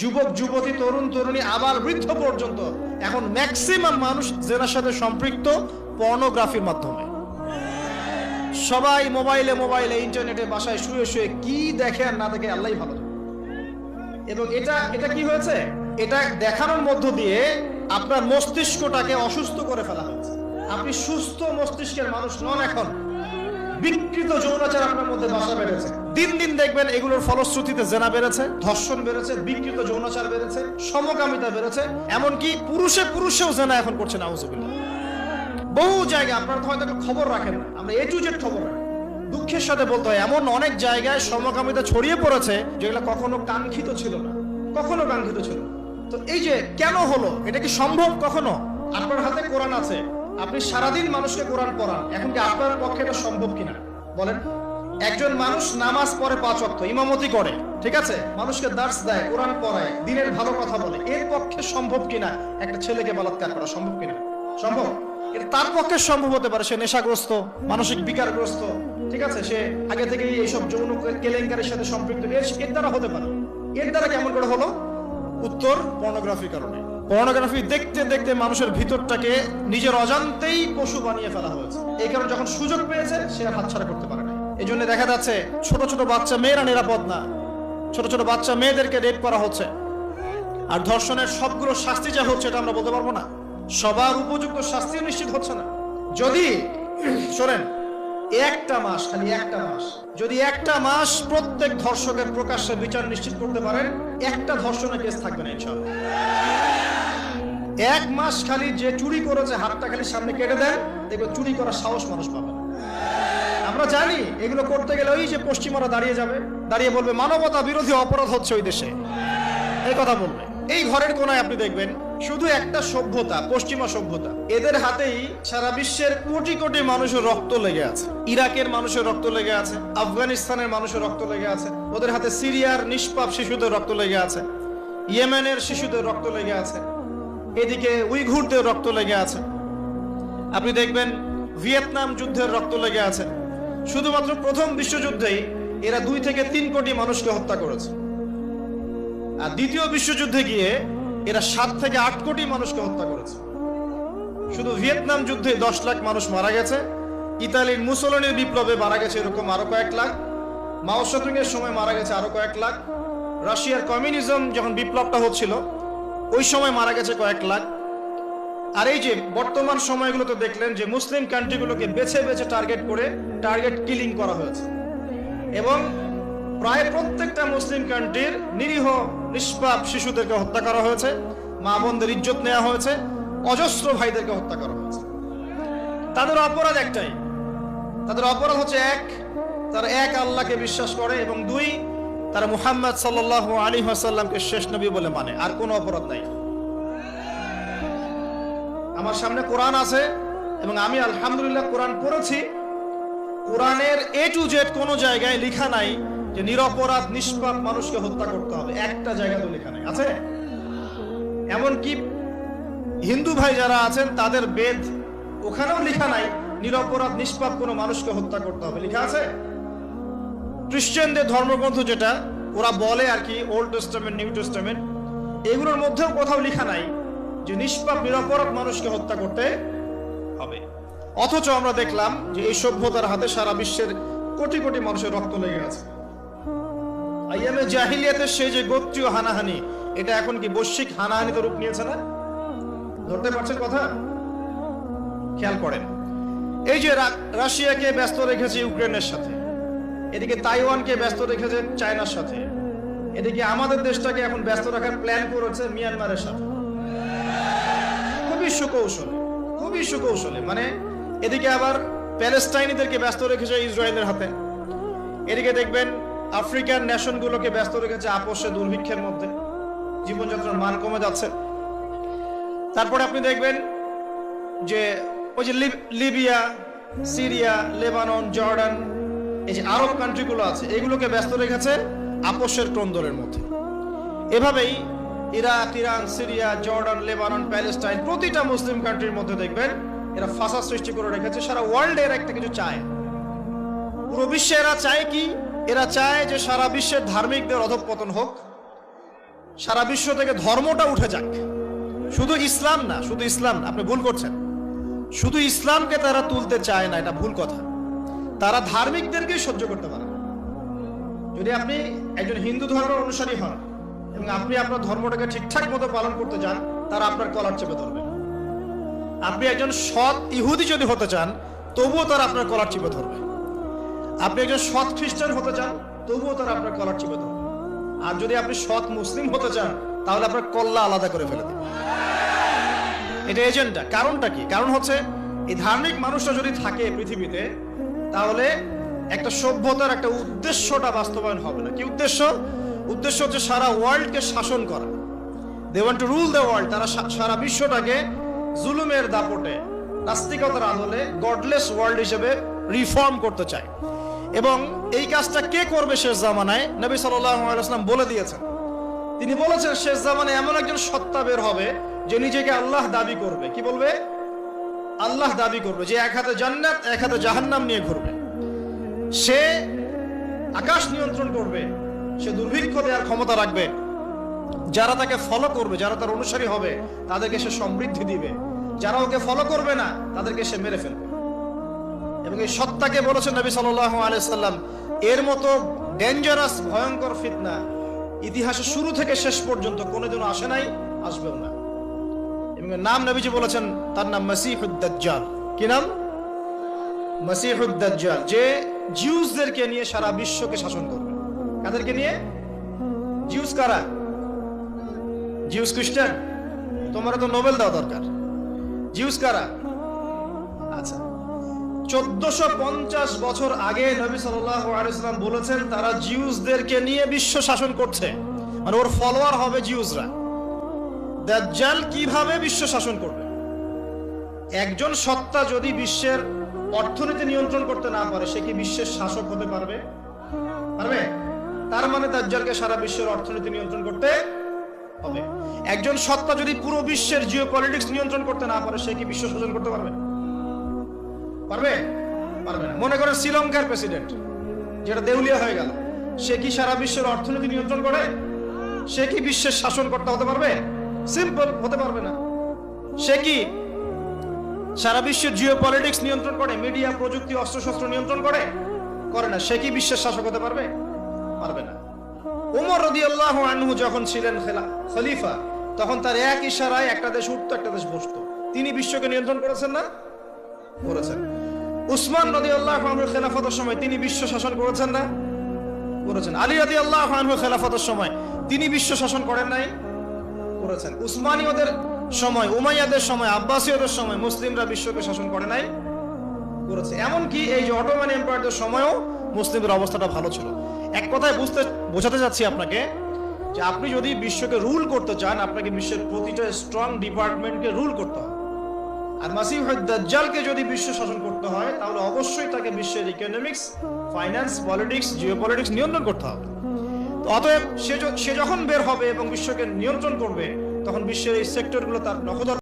যুবক, যুবতী, তরুণ, তরুণী আবার বৃদ্ধ পর্যন্ত। এখন ম্যাক্সিমাম মানুষ জেনার সাথে সম্পৃক্ত পর্নোগ্রাফির মাধ্যমে। সবাই মোবাইলে মোবাইলে ইন্টারনেটে বাসায় শুয়ে শুয়ে কি দেখে আর না দেখে আল্লাহ ভালো এবং এটা এটা কি হয়েছে? এটা দেখানোর মধ্য দিয়ে আপনার মস্তিষ্কটাকে অসুস্থ করে ফেলা হয়েছে। আপনি সুস্থ মস্তিষ্কের মানুষ নন এখন। বিকৃত যৌনাচার আপনার মধ্যে বাসা বেড়েছে দিন দিন দেখবেন এগুলোর ফলশ্রুতিতে জেনা বেড়েছে, ধর্ষণ বেড়েছে, বিকৃত যৌনাচার বেড়েছে, সমকামিতা বেড়েছে, এমনকি পুরুষে পুরুষেও জেনা এখন করছে, নাউজুবিল্লাহ। বহু জায়গায় আপনারা হয়তো খবর রাখেন না আমরা এ টু জেড খবর দুঃখের সাথে বলতে হয়, এমন অনেক জায়গায় সমকামিতা ছড়িয়ে পড়েছে যেগুলো কখনো কাঙ্ক্ষিত ছিল না। কখনো কাঙ্ক্ষিত ছিল না। তো এই যে কেন হলো, এটা কি সম্ভব কখনো? আপনার হাতে কোরআন আছে, আপনি সারাদিন মানুষকে কোরআন পড়ান, এখন কি আপনার পক্ষে এটা সম্ভব কিনা? বলেন। একজন মানুষ নামাজ পড়ে পাঁচ অক্ত ইমামতি করে, ঠিক আছে? মানুষকে দার্স দেয়, কোরআন পড়ায়, দিনের ভালো কথা বলে। এর পক্ষে সম্ভব কিনা? একটা ছেলেকে বলাৎকার করা সম্ভব কিনা? সম্ভব? তার পক্ষে সম্ভব হতে পারে, সে নেশাগ্রস্ত, মানসিক বিকারগ্রস্ত, ঠিক আছে? সে আগে থেকেই এইসব যৌন কেলেঙ্কারের সাথে সম্পৃক্ত। এর দ্বারা হতে পারে। এর দ্বারা কেমন করে হলো? উত্তর পর্নোগ্রাফি কারণে। পর্নোগ্রাফি দেখতে দেখতে মানুষের ভিতরটাকে নিজের অজান্তেই পশু বানিয়ে ফেলা হয়েছে। এই কারণে যখন সুযোগ পেয়েছে, সে হাতছাড়া করতে পারে না। এই জন্য দেখা যাচ্ছে ছোট ছোট বাচ্চা মেয়েরা নিরাপদ না। ছোট ছোট বাচ্চা মেয়েদেরকে রেপ করা হচ্ছে। আর ধর্ষণের সবগুলো শাস্তি যা হচ্ছে এটা আমরা বলতে পারব না। সবার উপযুক্ত শাস্তি নিশ্চিত হচ্ছে না। যদি, শোনেন, একটা মাস, খালি একটা মাস, যদি একটা মাস প্রত্যেক ধর্ষকের প্রকাশ্যে বিচার নিশ্চিত করতে পারেন, একটা ধর্ষণের কেস থাকবে না, ইনশাআল্লাহ। এক মাস খালি যে চুরি করেছে, হাতটা খালি সামনে কেটে দেন দেখবে চুরি করার সাহস মানুষ পাবে না। আমরা জানি এগুলো করতে গেলে ওই যে পশ্চিমারা দাঁড়িয়ে যাবে, দাঁড়িয়ে বলবে, মানবতা বিরোধী অপরাধ হচ্ছে ওই দেশে। এই কথা বলবে। এই ঘরের কোনায় আপনি দেখবেন, শুধু একটা সভ্যতা, পশ্চিমা সভ্যতা। এদের হাতেই সারা বিশ্বের কোটি কোটি মানুষের রক্ত লেগে আছে। ইরাকের মানুষের রক্ত লেগে আছে, আফগানিস্তানের মানুষের রক্ত লেগে আছে, ওদের হাতে সিরিয়ার নিষ্পাপ শিশুদের রক্ত লেগে আছে, ইয়েমেনের শিশুদের রক্ত লেগে আছে, এদিকে উইঘুরদের রক্ত লেগে আছে। আপনি দেখবেন ভিয়েতনাম যুদ্ধের রক্ত লেগে আছে। শুধুমাত্র প্রথম বিশ্বযুদ্ধেই এরা দুই থেকে তিন কোটি মানুষকে হত্যা করেছে। আর দ্বিতীয় বিশ্বযুদ্ধে গিয়ে এরা সাত থেকে আট কোটি মানুষকে হত্যা করেছে। শুধু ভিয়েতনাম যুদ্ধে দশ লাখ মানুষ মারা গেছে, ইতালির মুসোলনির বিপ্লবে মারা গেছে এরকম আরও কয়েক লাখ, মাও এর সময় মারা গেছে আরও কয়েক লাখ, রাশিয়ার কমিউনিজম যখন বিপ্লবটা হচ্ছিল, ওই সময় মারা গেছে কয়েক লাখ আর এই যে বর্তমান সময়গুলোতে দেখলেন যে মুসলিম কান্ট্রিগুলোকে বেছে বেছে টার্গেট করে টার্গেট কিলিং করা হয়েছে। এবং প্রায় প্রত্যেকটা মুসলিম কান্ট্রির নিরীহ, নিষ্পাপ শিশুদেরকে হত্যা করা হয়েছে, মা বোনদের ইজ্জত নেওয়া হয়েছে, অজস্র ভাইদেরকে হত্যা করা হয়েছে। তাদের অপরাধ একটাই। তাদের অপরাধ হচ্ছে এক, তারা এক আল্লাহকে বিশ্বাস করে এবং দুই, তারা মুহাম্মদ সাল্লাহ আলী হাসাল্লামকে শেষ নবী বলে মানে। আর কোনো অপরাধ নাই। আমার সামনে কোরআন আছে এবং আমি আলহামদুলিল্লাহ কোরআন পড়েছি। কোরআনের এ টু জেড কোনো জায়গায় লেখা নাই যে নিরপরাধ, নিষ্পাপ মানুষকে হত্যা করতে হবে। একটা জায়গা তো লেখা নাই। আছে? এমনকি হিন্দু ভাই যারা আছেন, তাদের বেদ ওখানেও লেখা নাই, নিরপরাধ, নিষ্পাপ কোনো মানুষকে হত্যা করতে হবে। লেখা আছে? খ্রিস্টানদের ধর্মগ্রন্থ যেটা, ওরা বলে আর কি ওল্ড টেস্টামেন্ট নিউ টেস্টামেন্ট এগুলোর মধ্যেও কোথাও লেখা নাই। যে নিষ্পাপ, নিরপরাধ মানুষকে হত্যা করতে হবে। অথচ আমরা দেখলাম যে এই সভ্যতার হাতে সারা বিশ্বের কোটি কোটি মানুষের রক্ত লেগে আছে আইয়ামে জাহিলিয়াতের সেই যে গোত্রীয় হানাহানি, এটা এখন কি বৈশ্বিক হানাহানিতে রূপ নিয়েছে না? ধরতে পারছেন কথা? খেয়াল করেন। এই যে রাশিয়াকে ব্যস্ত রেখেছে ইউক্রেনের সাথে, এদিকে তাইওয়ানকে ব্যস্ত রেখেছে চায়নার সাথে, এদিকে আমাদের দেশটাকে এখন ব্যস্ত রাখার প্ল্যান করেছে মিয়ানমারের সাথে। খুবই সুকৌশলে খুবই সুকৌশলে। মানে এদিকে আবার প্যালেস্টাইনিদেরকে ব্যস্ত রেখেছে ইসরায়েলের হাতে। এদিকে দেখবেন আফ্রিকান নেশনগুলোকে ব্যস্ত রেখেছে আপোষে দুর্ভিক্ষের মধ্যে। জীবনযাত্রার মান কমে যাচ্ছে। তারপরে আপনি দেখবেন যে ওই যে লিব- লিবিয়া, সিরিয়া, লেবানন, জর্ডান, এই যে আরব কান্ট্রিগুলো আছে, এগুলোকে ব্যস্ত রেখেছে আপোষের ক্রন্দলের মধ্যে। এভাবেই Iraq, Iran, Syria, Jordan, Lebanon, Palestine প্রতিটা মুসলিম কান্ট্রির মধ্যে দেখবেন, এরা ফাঁসা সৃষ্টি করে রেখেছে, সারা ওয়ার্ল্ডে এরা একটা কিছু চায়। পুরো বিশ্বে এরা চায় কি? এরা চায় যে সারা বিশ্বের ধার্মিকদের অধঃপতন হোক, সারা বিশ্ব থেকে ধর্মটা উঠে যাক। শুধু ইসলাম না, শুধু ইসলাম না, আপনি ভুল করছেন। শুধু ইসলামকে তারা তুলতে চায় না, এটা ভুল কথা। তারা ধার্মিকদেরকেই সহ্য করতে পারে যদি আপনি একজন হিন্দু ধর্মের অনুসারী হন এবং আপনি আপনার ধর্মটাকে ঠিকঠাক মতো পালন করতে চান, তারা আপনার কলার চেপে ধরবে। আপনি একজন সৎ ইহুদি যদি হতে চান, তবুও তারা আপনার কলার চেপে ধরবে। আপনি একজন সৎ খ্রিস্টান হতে চান, তবুও তারা আপনার কলার চেপে ধরবে। আর যদি আপনি সৎ মুসলিম হতে চান, তাহলে আপনার কল্লা আলাদা করে ফেলে দেবে। এটা এজেন্ডা। কারণটা কি? কারণ হচ্ছে, এই ধার্মিক মানুষটা যদি থাকে পৃথিবীতে, তাহলে একটা সভ্যতার একটা উদ্দেশ্যটা বাস্তবায়ন হবে না। কি উদ্দেশ্য? উদ্দেশ্য হচ্ছে সারা ওয়ার্ল্ডকে শাসন করা। They want to rule the world তারা সারা বিশ্বটাকে জুলুমের দাপটে, নাস্তিকতার আদলে গডলেস ওয়ার্ল্ড হিসেবে রিফর্ম করতে চায়। এবং এই কাজটা কে করবে শেষ জামানায়? নবী সাল্লাম বলে দিয়েছেন। তিনি বলেছেন, শেষ জামানে এমন একজন সত্তা বের হবে যে নিজেকে আল্লাহ দাবি করবে। কি বলবে? আল্লাহ দাবি করবে যে এক হাতে জান্নাত, এক হাতে জাহান্নাম নিয়ে ঘুরবে। সে আকাশ নিয়ন্ত্রণ করবে সে দুর্ভিক্ষ দেওয়ার ক্ষমতা রাখবে। যারা তাকে ফলো করবে, যারা তার অনুসারী হবে, তাদেরকে সে সমৃদ্ধি দিবে। যারা ওকে ফলো করবে না, তাদেরকে সে মেরে ফেলবে। এবং এই সত্তাকে বলেছেন নবী সাল্লাহ আলাইসাল্লাম এর মতো ডেঞ্জারাস ভয়ঙ্কর ফিতনা ইতিহাসের শুরু থেকে শেষ পর্যন্ত কোনো কোনোদিনও আসে নাই, আসবেও না। এবং নাম নবীজি বলেছেন, তার নাম মাসিহুদ্দাজ্জাল কি নাম? মাসিহুদ্দাজ্জাল যে জিউসদেরকে নিয়ে সারা বিশ্বকে শাসন করবে কাদেরকে নিয়ে? জিউস কারা? জিউস খ্রিস্টান? তোমার তো নোবেল দেওয়া দরকার। জিউস কারা? আচ্ছা। চোদ্দশো পঞ্চাশ বছর আগে নবী সাল্লাম বলেছেন, তারা জিউসদেরকে নিয়ে বিশ্ব শাসন করছে। মানে ওর ফলোয়ার হবে জিউসরা। দাজ্জাল কীভাবে বিশ্ব শাসন করবে? একজন সত্তা যদি বিশ্বের অর্থনীতি নিয়ন্ত্রণ করতে না পারে, সে কি বিশ্বের শাসক হতে পারবে? পারবে? তার মানে দাজ্জালকে সারা বিশ্বের অর্থনীতি নিয়ন্ত্রণ করতে হবে। একজন সত্তা যদি পুরো বিশ্বের জিও পলিটিক্স নিয়ন্ত্রণ করতে না পারে, সে কি বিশ্ব শাসন করতে পারবে? পারবে? পারবে না। মনে করেন শ্রীলঙ্কার প্রেসিডেন্ট যেটা দেউলিয়া হয়ে গেল, সে কি সারা বিশ্বের অর্থনীতি নিয়ন্ত্রণ করে? সে কি বিশ্বের শাসনকর্তা হতে পারবে? সিম্পল হতে পারবে না। সে কি সারা বিশ্বের জিও পলিটিক্স নিয়ন্ত্রণ করে? মিডিয়া প্রযুক্তি, অস্ত্রশস্ত্র নিয়ন্ত্রণ করে? করে না। সে কি বিশ্বের শাসক হতে পারবে? পারবে না। উমর রদিয়াল্লাহ আনহু যখন ছিলেন খেলা খলিফা, তখন তার এক ইশারায় একটা দেশ উঠতো, একটা দেশ বসতো। তিনি বিশ্বকে নিয়ন্ত্রণ করেছেন না? করেছেন। উসমান রদি আল্লাহ খেলাফতের সময় তিনি বিশ্ব শাসন করেছেন না? করেছেন। আলী রদি আল্লাহ খেলাফতের সময় তিনি বিশ্ব শাসন করেন নাই? করেছেন। উসমানীয়দের সময়, উমাইয়াদের সময়, আব্বাসীয়দের সময় মুসলিমরা বিশ্বকে শাসন করে নাই? করেছে। এমনকি এই যে অটোমান এম্পায়ারদের সময়ও মুসলিমদের অবস্থাটা ভালো ছিল। এক কথায় বুঝতে বোঝাতে চাচ্ছি আপনাকে যে আপনি যদি বিশ্বকে রুল করতে চান, আপনাকে বিশ্বের প্রতিটা স্ট্রং ডিপার্টমেন্টকে রুল করতে হবে। আর মাসিহ দাজ্জালকে যদি বিশ্ব শাসন করতে হয়, তাহলে অবশ্যই তাকে বিশ্বের economics finance politics geopolitics নিয়ন্ত্রণ করতে হবে। অতএব সে সে যখন বের হবে এবং বিশ্বকে নিয়ন্ত্রণ করবে, তখন বিশ্বের এই সেক্টরগুলো তার নখদর